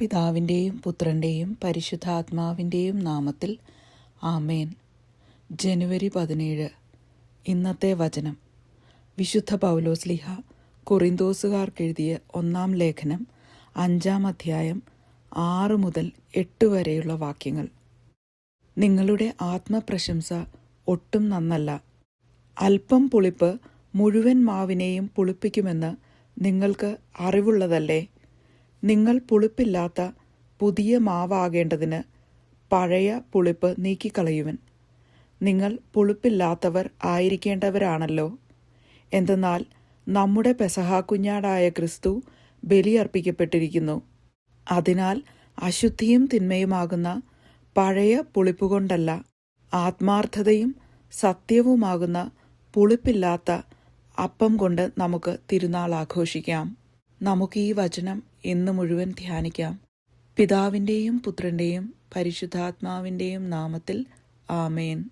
പിതാവിന്റെയും പുത്രന്റെയും പരിശുദ്ധാത്മാവിന്റെയും നാമത്തിൽ ആമേൻ. ജനുവരി പതിനേഴ്. ഇന്നത്തെ വചനം. വിശുദ്ധ പൗലോസ്ലിഹ കൊറിന്തോസുകാർക്കെഴുതിയ ഒന്നാം ലേഖനം അഞ്ചാം അധ്യായം ആറ് മുതൽ എട്ട് വരെയുള്ള വാക്യങ്ങൾ. നിങ്ങളുടെ ആത്മപ്രശംസ ഒട്ടും നന്നല്ല. അല്പം പുളിപ്പ് മുഴുവൻ മാവിനെയും പുളിപ്പിക്കുമെന്ന് നിങ്ങൾക്ക് അറിവുള്ളതല്ലേ? നിങ്ങൾ പുളിപ്പില്ലാത്ത പുതിയ മാവാകേണ്ടതിന് പഴയ പുളിപ്പ് നീക്കിക്കളയുവൻ. നിങ്ങൾ പുളിപ്പില്ലാത്തവർ ആയിരിക്കേണ്ടവരാണല്ലോ. എന്തെന്നാൽ നമ്മുടെ പെസഹാ കുഞ്ഞാടായ ക്രിസ്തു ബലിയർപ്പിക്കപ്പെട്ടിരിക്കുന്നു. അതിനാൽ അശുദ്ധിയും തിന്മയുമാകുന്ന പഴയ പുളിപ്പുകൊണ്ടല്ല ആത്മാർത്ഥതയും സത്യവുമാകുന്ന പുളിപ്പില്ലാത്ത അപ്പം കൊണ്ട് നമുക്ക് തിരുനാൾ ആഘോഷിക്കാം. നമുക്ക് ഈ വചനം ഇന്ന് മുഴുവൻ ധ്യാനിക്കാം. പിതാവിന്റെയും പുത്രന്റെയും പരിശുദ്ധാത്മാവിന്റെയും നാമത്തിൽ ആമേൻ.